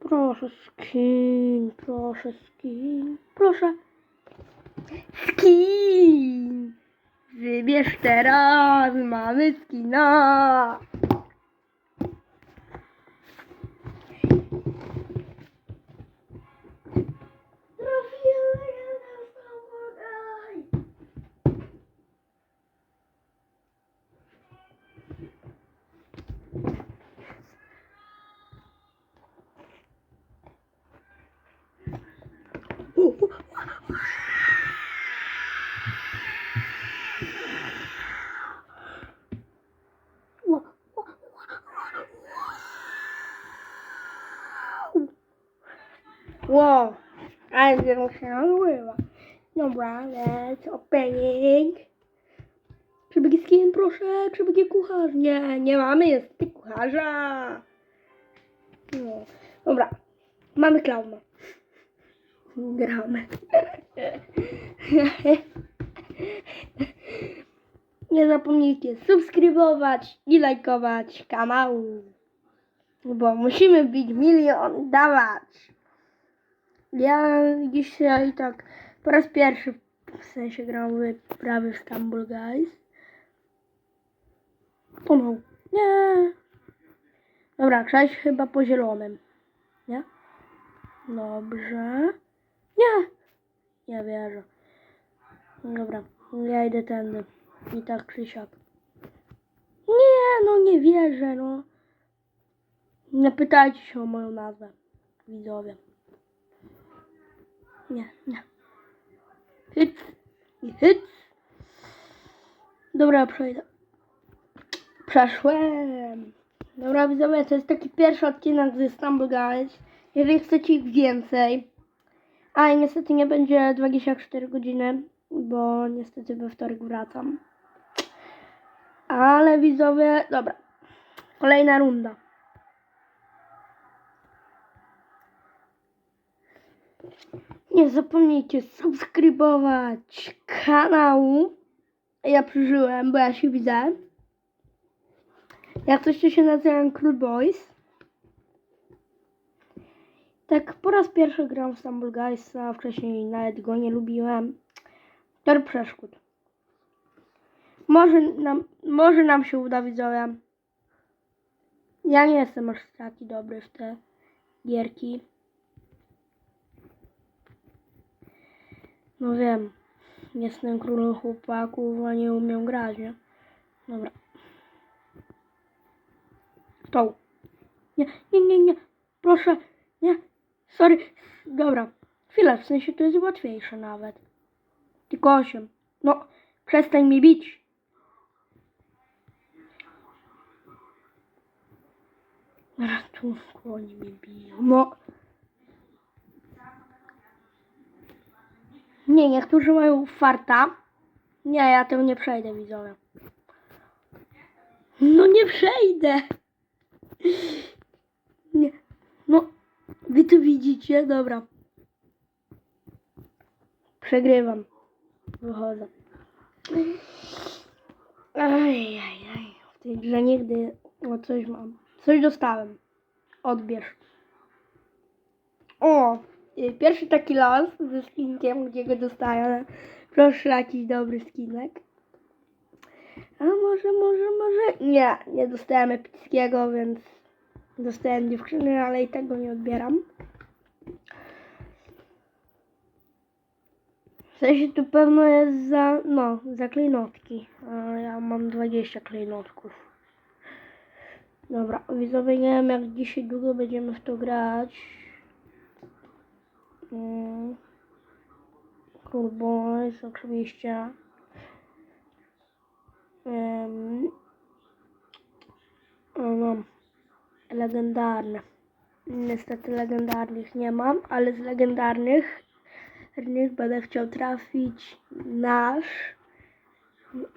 Proszę skin, proszę skin, proszę. Skin! Wybierz teraz, mamy skina! Wow, ale się nazywa. Dobra, let's opening. Przybygi skin, proszę, przybygi kucharz. Nie, nie mamy, jest ty kucharza. No, dobra, mamy klauna. Gramy. Nie zapomnijcie subskrybować i lajkować kanału. Bo musimy bić milion, dawać. Ja dzisiaj tak po raz pierwszy w sensie gram w prawy w Stumble Guys. No. Nie. Dobra, iść chyba po zielonym. Nie? Dobrze. Nie. Nie wierzę. Dobra, ja idę tędy. I tak czy siak. Nie, no nie wierzę, no. Nie pytajcie się o moją nazwę, widzowie. Nie, nie. Hyc i hyc. Dobra, przejdę. Przeszłem. Dobra, widzowie, to jest taki pierwszy odcinek ze Stumble Guys. Jeżeli chcecie ich więcej. A i niestety nie będzie 24 godziny, bo niestety we wtorek wracam. Ale widzowie, dobra. Kolejna runda. Nie zapomnijcie subskrybować kanału. Ja przeżyłem, bo ja się widzę. Jak coś to się nazywam Król Boys. Tak po raz pierwszy gram w Stumble Guysa, wcześniej nawet go nie lubiłem. Tor przeszkód. Może nam, może nam się uda widzowie. Ja nie jestem aż taki dobry w te gierki. No wiem, jestem królem chłopaków, a nie umiem grać, nie? Dobra. Tą. Nie, nie, nie, nie. Proszę, nie. Sorry. Dobra. Chwilę, w sensie to jest łatwiejsze nawet. Tylko osiem. No, przestań mi bić. Ratunku, oni mnie biją. No. Nie, niektórzy mają farta. Nie, ja tego nie przejdę, widzowie. No nie przejdę. Nie. No, wy to widzicie? Dobra. Przegrywam. Wychodzę. Aj, aj, aj. W tej grze nigdy o coś mam. Coś dostałem. Odbierz. O! Y, Pierwszy taki los ze skinkiem, gdzie go dostaję. Proszę, jakiś dobry skinek. A może, może, może. Nie, nie dostałem epickiego, więc dostałem dziewczyny, ale i tego nie odbieram. W sensie tu pewno jest za, no, za klejnotki. A ja mam 20 klejnotków. Dobra, widzowie, nie wiem jak dzisiaj długo będziemy w to grać. Mm. Cool Boys, oczywiście. Um, no, legendarne. Niestety legendarnych nie mam, ale z legendarnych będę chciał trafić nasz,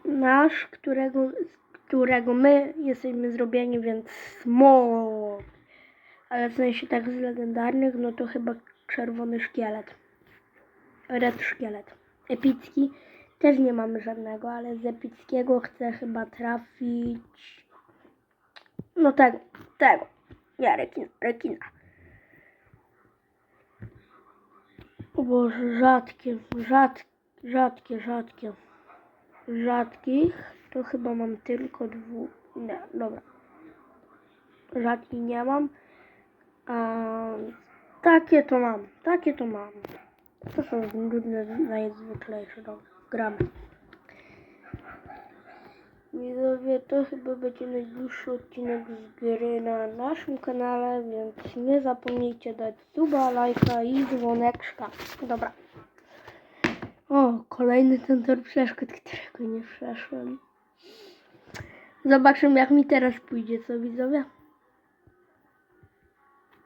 nasz, którego, którego my jesteśmy zrobieni, więc smog. Ale w sensie tak z legendarnych, no to chyba czerwony szkielet. Red szkielet. Epicki też nie mamy żadnego, ale z epickiego chcę chyba trafić. No tego, tego. Nie, rekina, rekina. O Boże, rzadkie, rzad, rzadkie, rzadkie. Rzadkich to chyba mam tylko dwu. Nie, dobra. Rzadkich nie mam. A takie to mam, takie to mam. To są nudne, najzwyklejsze. Dobra, gramy. Widzowie, to chyba będzie najdłuższy odcinek z gry na naszym kanale, więc nie zapomnijcie dać suba, lajka i dzwoneczka. Dobra. O, kolejny ten przeszkód, którego nie przeszłem. Zobaczymy jak mi teraz pójdzie, co widzowie?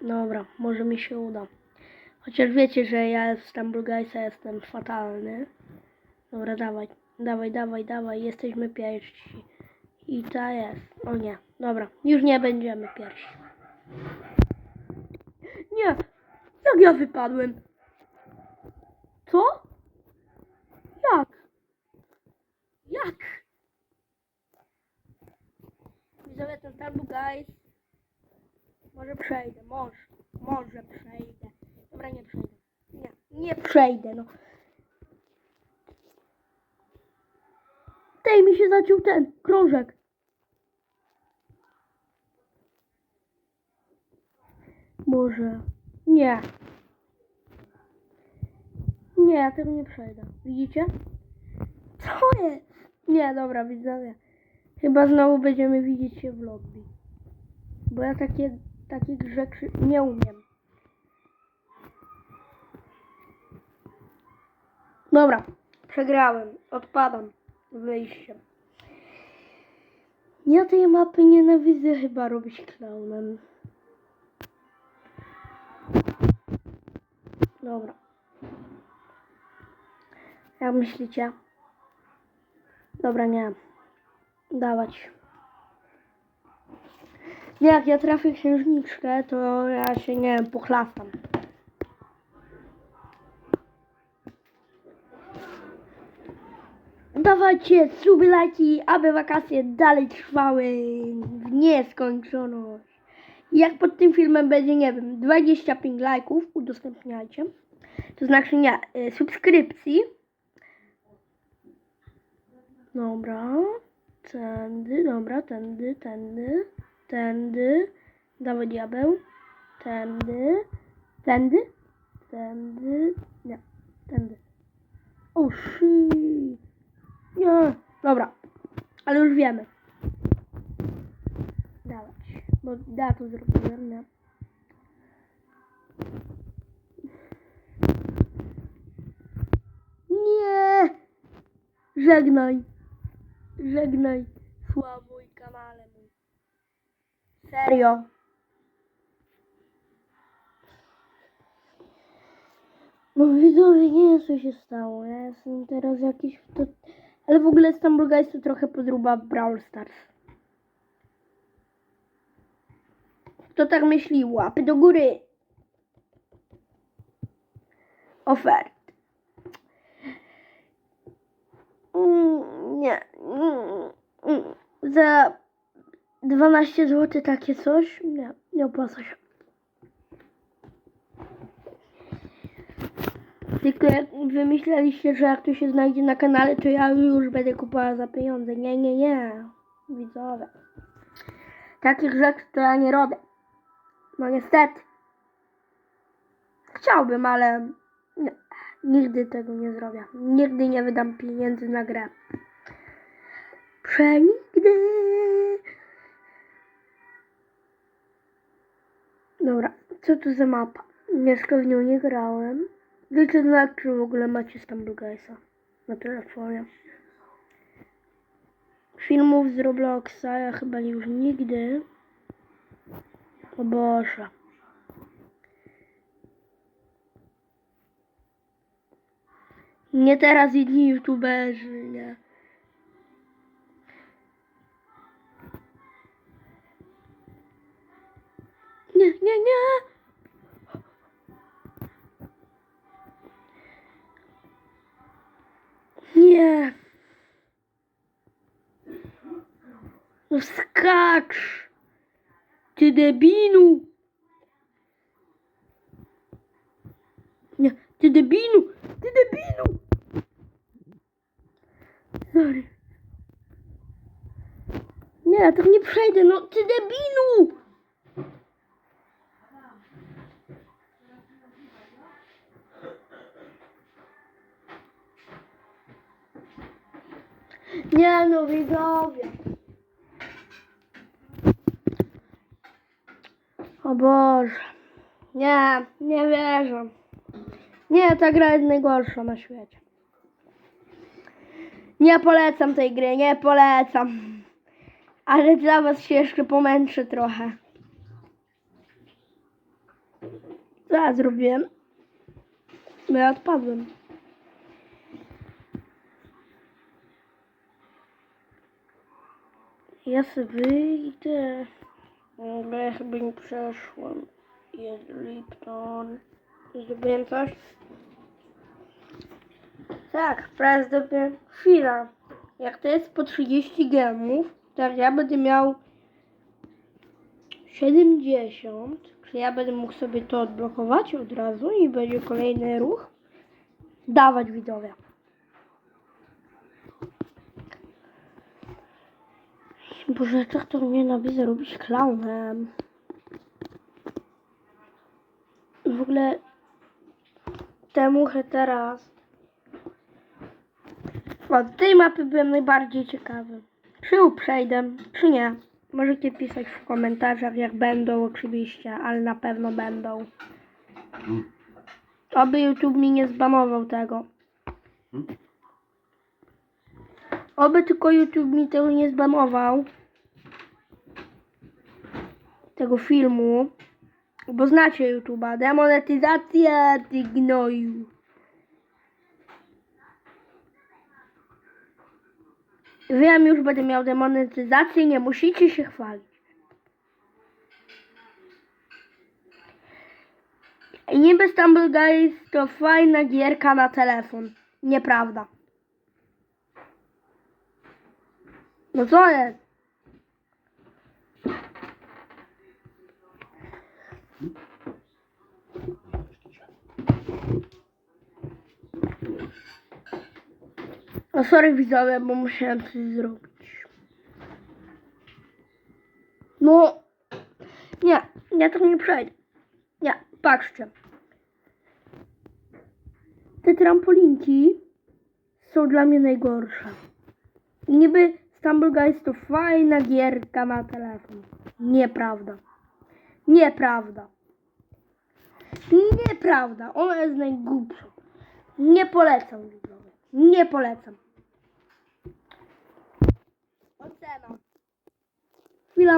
Dobra, może mi się uda. Chociaż wiecie, że ja Stumble Guysa jestem fatalny. Dobra, dawaj, dawaj, dawaj, dawaj, jesteśmy pierwsi. I ta jest. O nie, dobra, już nie będziemy pierwsi. Nie, jak ja wypadłem? Co? Jak? Jak? Widzowie, ten Guys. Może przejdę, może, może przejdę. Dobra, nie przejdę. Nie, nie przejdę, no. Tej mi się zaciął ten krążek. Boże. Nie. Nie, ja tego nie przejdę. Widzicie? Co jest? Nie, dobra, widzowie. Chyba znowu będziemy widzieć się w lobby. Bo ja takie, takich rzeczy nie umiem. Dobra, przegrałem. Odpadam. Wyjście. Ja tej mapy nienawidzę chyba robić klaunem. Dobra. Jak myślicie? Dobra, nie. Dawać. Jak ja trafię księżniczkę, to ja się, nie wiem, pochlastam. Dawajcie, suby lajki, aby wakacje dalej trwały w nieskończoność. Jak pod tym filmem będzie, nie wiem, 25 lajków, udostępniajcie. To znaczy nie, y, subskrypcji. Dobra, tędy, dobra, tędy, tędy, tędy. Dawaj diabeł. Tędy, tędy, tędy, nie, tędy. O. Nie, dobra, ale już wiemy. Dawać, bo ja to zrobiłem, nie? Nie! Żegnaj. Żegnaj mój. Serio. No widzowie, nie wiem co się stało. Ja jestem teraz jakiś... To... Ale w ogóle Stumble Guys to trochę podruba Brawl Stars. Kto tak myśli? Łapy do góry. Ofert. Mm, Nie. Mm, mm. Za 12 zł takie coś? Nie, nie opłaca się. Tylko jak wymyśleliście, że jak to się znajdzie na kanale, to ja już będę kupowała za pieniądze. Nie, nie, nie. Widzowie. Takich rzeczy to ja nie robię. No niestety. Chciałbym, ale nie. Nigdy tego nie zrobię. Nigdy nie wydam pieniędzy na grę. Przenigdy. Dobra, co tu za mapa? Jeszcze w nią nie grałem. Znać, czy w ogóle macie Stumble Guysa na telefonie. Filmów z Robloxa ja chyba już nigdy. O Boże. Nie teraz inni youtuberzy, nie. Nie, nie, nie. Skacz. Ty debinu! Nie, ty debinu! Ty debinu! Sorry. Nie, ja tak nie przejdę, no ty debinu! Nie no, widzowie. O Boże. Nie, nie wierzę. Nie, ta gra jest najgorsza na świecie. Nie polecam tej gry, nie polecam. Ale dla was się jeszcze pomęczę trochę. Co ja zrobiłem? Bo ja odpadłem. Ja sobie wyjdę. No, ja chyba nie przeszłam. Jest Lipton. Zrobiłem coś? Tak, prawie zdobyłem. Chwila. Jak to jest po 30 gemów, to jak ja będę miał 70, czy ja będę mógł sobie to odblokować od razu i będzie kolejny ruch? Dawać widzowie. Tak to mnie nienawidzę robić klaunem. W ogóle te muchy teraz. Od tej mapy byłem najbardziej ciekawy. Czy ją przejdę, czy nie. Możecie pisać w komentarzach, jak będą oczywiście, ale na pewno będą. Oby YouTube mi nie zbanował tego. Oby tylko YouTube mi tego nie zbanował. Tego filmu. Bo znacie YouTube'a. Demonetyzacja, ty gnoju. Wiem, już będę miał demonetyzację, nie musicie się chwalić. Niby Stumble Guys to fajna gierka na telefon. Nieprawda. No co jest? No sorry widzowie, bo musiałem coś zrobić. No, nie, ja tak nie przejdę. Nie, patrzcie. Te trampolinki są dla mnie najgorsze. Niby Stumble Guys to fajna gierka na telefon. Nieprawda. Nieprawda. Nieprawda. Ona jest najgłupsza. Nie polecam widzowie. Nie polecam. Villa